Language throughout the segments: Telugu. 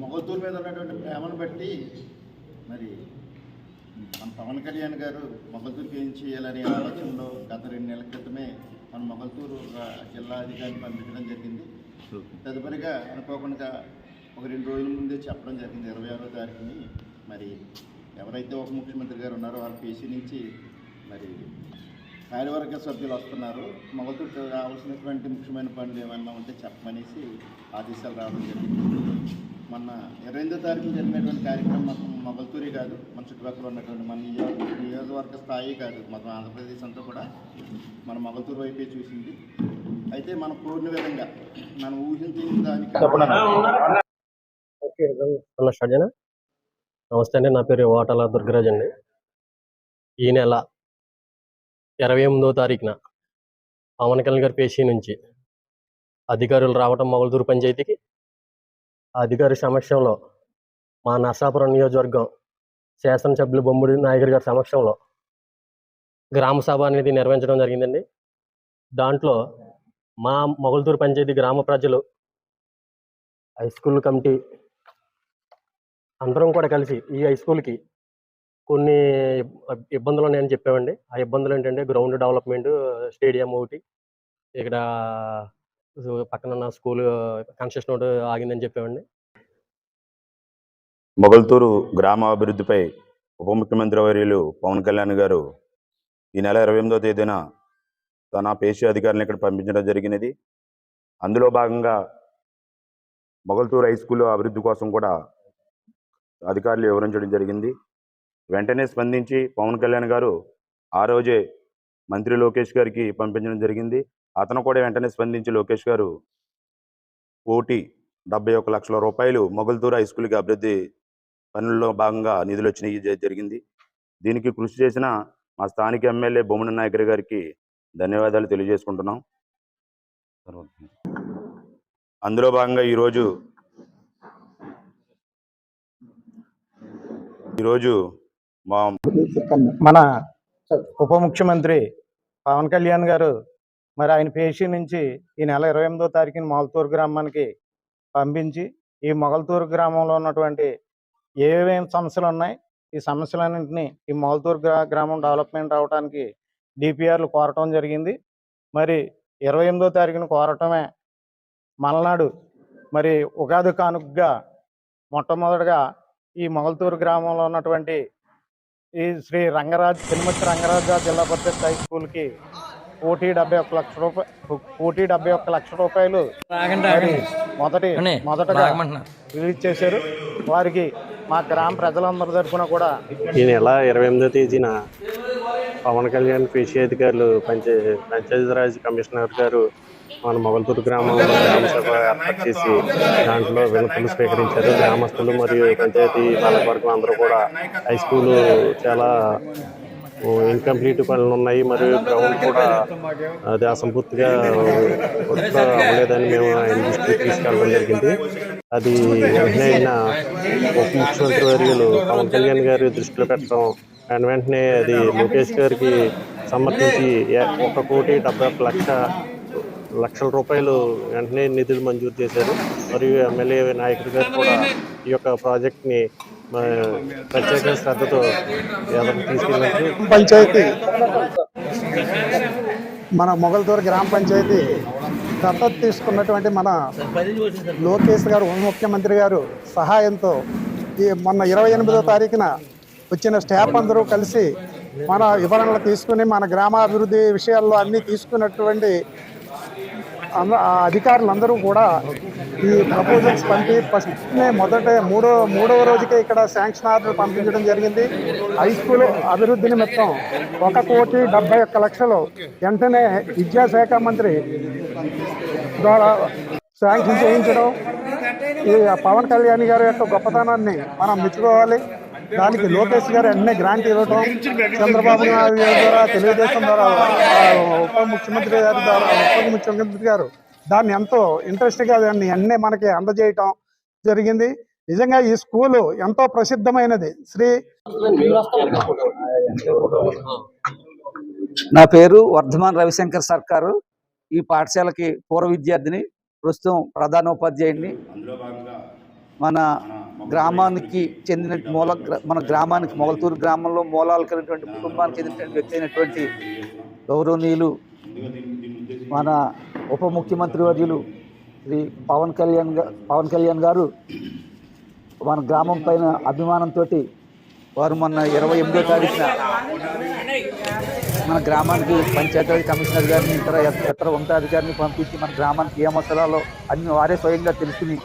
మొగతూరు మీద ఉన్నటువంటి ప్రేమను బట్టి మరి మన పవన్ కళ్యాణ్ గారు మొగల్తూరుకి ఏం చేయాలనే ఆలోచనలో గత రెండు నెలల క్రితమే మన మొగల్తూరు జిల్లా అధికారిని పంపించడం జరిగింది. తదుపరిగా అనుకోకుండా ఒక రెండు రోజుల ముందే చెప్పడం జరిగింది. ఇరవై ఆరో తారీఖుని మరి ఎవరైతే ఉప ముఖ్యమంత్రి గారు ఉన్నారో వాళ్ళ పేసీ నుంచి మరి కార్యవర్గ సభ్యులు వస్తున్నారు. మొగల్తూరు రావాల్సినటువంటి ముఖ్యమైన పనులు ఏమన్నా ఉంటే చెప్పమనేసి ఆదేశాలు రావడం జరిగింది. మొన్న ఇరవై ఎనిమిదో తారీఖు జరిగినటువంటి కార్యక్రమం మొత్తం మొగల్తూరి కాదు. మన చుట్టుపక్కల ఉన్నటువంటి మన నియోజక నియోజకవర్గ స్థాయి కాదు. మొత్తం ఆంధ్రప్రదేశ్ అంతా కూడా మన మొగల్తూరు వైపే చూసింది. అయితే మనం కోరిన విధంగా మనం ఊహించిన దానికి నమస్తే అండి. నా పేరు వాటాల దుర్గరాజ్ అండి ఈ నెల ఇరవై ఎనిమిదో తారీఖున పవన్ కళ్యాణ్ గారి పేషీ నుంచి అధికారులు రావటం మొగల్దూరు పంచాయతీకి. ఆ అధికారి సమక్షంలో మా నర్సాపురం నియోజకవర్గం శాసనసభ్యులు బొమ్మిడి నాయకుడి గారి సమక్షంలో గ్రామ సభ అనేది నిర్వహించడం జరిగిందండి. దాంట్లో మా మొగల్తూరు పంచాయతీ గ్రామ ప్రజలు హై స్కూల్ కమిటీ అందరం కూడా కలిసి ఈ హై స్కూల్కి కొన్ని ఇబ్బందులు ఉన్నాయని చెప్పామండి. ఆ ఇబ్బందులు ఏంటంటే గ్రౌండ్ డెవలప్మెంట్ స్టేడియం ఒకటి ఇక్కడ పక్కన ఉన్న స్కూల్ కన్స్ట్రక్షన్ ఒకటి ఆగిందని చెప్పామండి. మొగల్తూరు గ్రామ అభివృద్ధిపై ఉప ముఖ్యమంత్రి వర్యులు పవన్ కళ్యాణ్ గారు ఈ నెల ఇరవై ఎనిమిదో తేదీన తన పేషి అధికారులను ఇక్కడ పంపించడం జరిగినది. అందులో భాగంగా మొగల్తూరు హై స్కూల్ అభివృద్ధి కోసం కూడా అధికారులు వివరించడం జరిగింది. వెంటనే స్పందించి పవన్ కళ్యాణ్ గారు ఆ రోజే మంత్రి లోకేష్ గారికి పంపించడం జరిగింది. అతను కూడా వెంటనే స్పందించి లోకేష్ గారు కోటి డెబ్బై ఒక లక్షల రూపాయలు మొగల్తూరు హై స్కూల్కి అభివృద్ధి పనుల్లో భాగంగా నిధులు వచ్చినాయి జరిగింది. దీనికి కృషి చేసిన మా స్థానిక ఎమ్మెల్యే బొమ్మన నాయకర్ గారికి ధన్యవాదాలు తెలియజేసుకుంటున్నాం. అందులో భాగంగా ఈరోజు ఈరోజు మన ఉప ముఖ్యమంత్రి పవన్ కళ్యాణ్ గారు మరి ఆయన పేషి నుంచి ఈ నెల ఇరవై ఎనిమిదో తారీఖున మొగల్తూరు గ్రామానికి పంపించి ఈ మొగల్తూరు గ్రామంలో ఉన్నటువంటి ఏవేం సమస్యలు ఉన్నాయి ఈ సమస్యలన్నింటినీ ఈ మొగల్తూరు గ్రా గ్రామం డెవలప్మెంట్ అవడానికి డిపిఆర్లు కోరటం జరిగింది. మరి ఇరవై ఎనిమిదో తారీఖున కోరటమే మలనాడు మరి ఉగాది కానుకగా మొట్టమొదటిగా ఈ మొగల్తూరు గ్రామంలో ఉన్నటువంటి ఈ శ్రీ రంగరాజ్ తిరుమతి రంగరాజ జిల్లా పరిషత్ హై స్కూల్కి కోటి డెబ్బై ఒక్క లక్ష రూపాయలు కోటి డెబ్బై ఒక్క లక్ష రూపాయలు మొదటి మొదటగా రిలీజ్ చేశారు. వారికి మా గ్రామ ప్రజలందరి తరఫున కూడా ఈ నెల ఇరవై ఎనిమిదో తేదీన పవన్ కళ్యాణ్ పేషీ అధికారులు పంచాయ పంచాయతీరాజ్ కమిషనర్ గారు మన మొగల్పూర్ గ్రామంలో గ్రామ సభ ఏర్పాటు చేసి దాంట్లో వినతులు స్వీకరించారు. గ్రామస్తులు మరియు పంచాయతీ పాలకవర్గం అందరూ కూడా హై స్కూల్ చాలా ఇన్కంప్లీట్ పనులు ఉన్నాయి. మరియు గ్రౌండ్ కూడా అది అసంపూర్తిగా అవ్వలేదని మేము ఆయన దృష్టికి తీసుకెళ్ళడం జరిగింది. అది వెంటనే ఆయన ఉప ముఖ్యమంత్రి వర్యులు పవన్ కళ్యాణ్ గారి దృష్టిలో పెట్టడం అండ్ వెంటనే అది లోకేష్ గారికి సమర్పించి ఒక కోటి డెబ్బై లక్ష లక్షల రూపాయలు వెంటనే నిధులు మంజూరు చేశారు. మరియు ఎమ్మెల్యే నాయకుడు గారు కూడా ఈ యొక్క ప్రాజెక్ట్ని ప్రత్యేక శ్రద్ధతో తీసుకెళ్ళారు పంచాయతీ. మన మొగల్తూరు గ్రామ పంచాయతీ దత్తత తీసుకున్నటువంటి మన లోకేష్ గారు ఉప ముఖ్యమంత్రి గారు సహాయంతో ఈ మొన్న ఇరవై ఎనిమిదో తారీఖున వచ్చిన స్టాఫ్ అందరూ కలిసి మన వివరణలు తీసుకుని మన గ్రామాభివృద్ధి విషయాల్లో అన్నీ తీసుకున్నటువంటి అధికారులందరూ కూడా ఈ ప్రపోజల్స్ పంపి ఫస్ట్నే మొదట మూడో మూడవ రోజుకే ఇక్కడ శాంక్షన్ ఆర్డర్ పంపించడం జరిగింది. హై స్కూల్ అభివృద్ధి నిమిత్తం ఒక కోటి డెబ్బై ఒక్క లక్షలు వెంటనే విద్యాశాఖ మంత్రి ద్వారా శాంక్షన్ చేయించడం. ఈ పవన్ కళ్యాణ్ గారి యొక్క గొప్పతనాన్ని మనం మెచ్చుకోవాలి. దానికి లోకేష్ గారు వెంటనే గ్రాంట్ ఇవ్వటం చంద్రబాబు నాయుడు ద్వారా తెలుగుదేశం ద్వారా ఉప ముఖ్యమంత్రి గారి ద్వారా ఉప ముఖ్యమంత్రి గారు దాన్ని ఎంతో ఇంట్రెస్ట్గా దాన్ని అన్నీ మనకి అందజేయటం జరిగింది. నిజంగా ఈ స్కూలు ఎంతో ప్రసిద్ధమైనది. శ్రీ నా పేరు వర్ధమాన్ రవిశంకర్ సర్కారు. ఈ పాఠశాలకి పూర్వ విద్యార్థిని ప్రస్తుతం ప్రధాన ఉపాధ్యాయుడిని మన గ్రామానికి చెందిన మూల మన గ్రామానికి మొగల్తూరు గ్రామంలో మూలాలు కలిగినటువంటి కుటుంబానికి చెందినటువంటి వ్యక్తి అయినటువంటి గౌరవనీయులు మన ఉప ముఖ్యమంత్రి వర్యులు శ్రీ పవన్ కళ్యాణ్ పవన్ కళ్యాణ్ గారు మన గ్రామం పైన అభిమానంతో వారు మొన్న ఇరవై ఎనిమిదో తారీఖున మన గ్రామానికి పంచాయతీ కమిషనర్ గారిని ఇతర ఇతర ఉన్నతాధికారిని పంపించి మన గ్రామానికి ఏ మసలాలో అన్ని వారే స్వయంగా తెలుసుకుని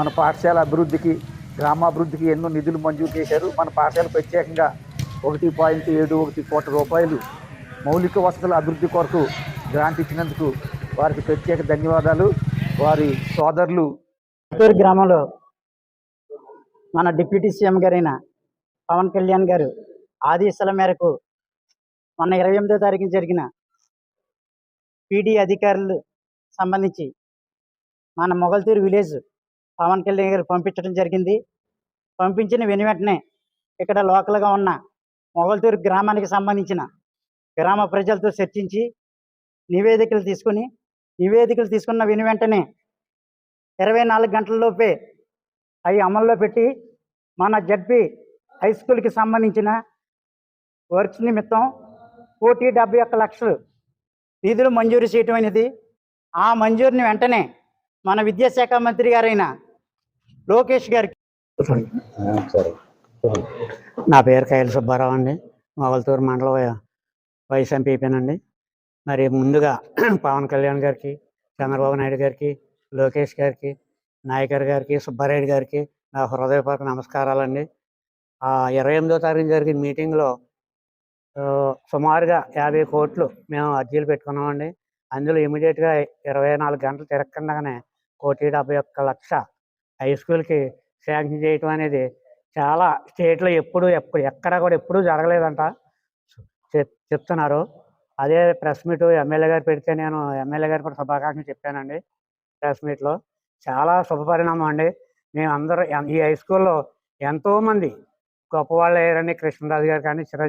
మన పాఠశాల అభివృద్ధికి గ్రామాభివృద్ధికి ఎన్నో నిధులు మంజూరు చేశారు. మన పాఠశాల ప్రత్యేకంగా ఒకటి పాయింట్ ఏడు ఒకటి కోట్ల రూపాయలు మౌలిక వసతుల అభివృద్ధి కొరకు గ్రాంట్ ఇచ్చినందుకు వారికి ప్రత్యేక ధన్యవాదాలు. వారి సోదరులు చిత్తూరు గ్రామంలో మన డిప్యూటీ సీఎం గారైన పవన్ కళ్యాణ్ గారు ఆదేశాల మేరకు మొన్న ఇరవై ఎనిమిదో తారీఖున జరిగిన పీడీ అధికారులు సంబంధించి మన మొగల్తూరు విలేజ్ పవన్ కళ్యాణ్ గారు పంపించడం జరిగింది. పంపించిన వెను వెంటనే ఇక్కడ లోకల్గా ఉన్న మొగల్తూరు గ్రామానికి సంబంధించిన గ్రామ ప్రజలతో చర్చించి నివేదికలు తీసుకుని నివేదికలు తీసుకున్న విని వెంటనే ఇరవై నాలుగు గంటలలోపే అవి అమల్లో పెట్టి మన జడ్పీ హై స్కూల్కి సంబంధించిన వర్క్స్ నిమిత్తం కోటి డెబ్బై ఒక్క లక్షలు నిధులు మంజూరు చేయటం అనేది ఆ మంజూరుని వెంటనే మన విద్యాశాఖ మంత్రి గారైన లోకేష్ గారికి. నా పేరు కైల సుబ్బారావు అండి. మొగల్తూరు మండలం వైస్ ఎంపీపీనండి మరి ముందుగా పవన్ కళ్యాణ్ గారికి చంద్రబాబు నాయుడు గారికి లోకేష్ గారికి నాయకర్ గారికి సుబ్బారెడ్డి గారికి నా హృదయపూర్వక నమస్కారాలండి. ఆ ఇరవై ఎనిమిదో తారీఖు జరిగిన మీటింగ్లో సుమారుగా యాభై కోట్లు మేము అర్జీలు పెట్టుకున్నామండి. అందులో ఇమీడియట్గా ఇరవై నాలుగు గంటలు తిరగకుండానే కోటి డెబ్బై ఒక్క లక్ష హై స్కూల్కి శాంక్షన్ చేయటం అనేది చాలా స్టేట్లో ఎప్పుడు ఎప్పుడు ఎక్కడ కూడా ఎప్పుడూ జరగలేదంట. చెప్తున్నారు. అదే ప్రెస్ మీట్ ఎమ్మెల్యే గారు పెడితే నేను ఎమ్మెల్యే గారు కూడా శుభాకాంక్షలు చెప్పానండి ప్రెస్ మీట్లో చాలా శుభపరిణామం అండి. మేము అందరూ ఈ హై స్కూల్లో ఎంతోమంది గొప్పవాళ్ళు అయ్యారండి కృష్ణరాజు గారు కానీ చిరంజీవి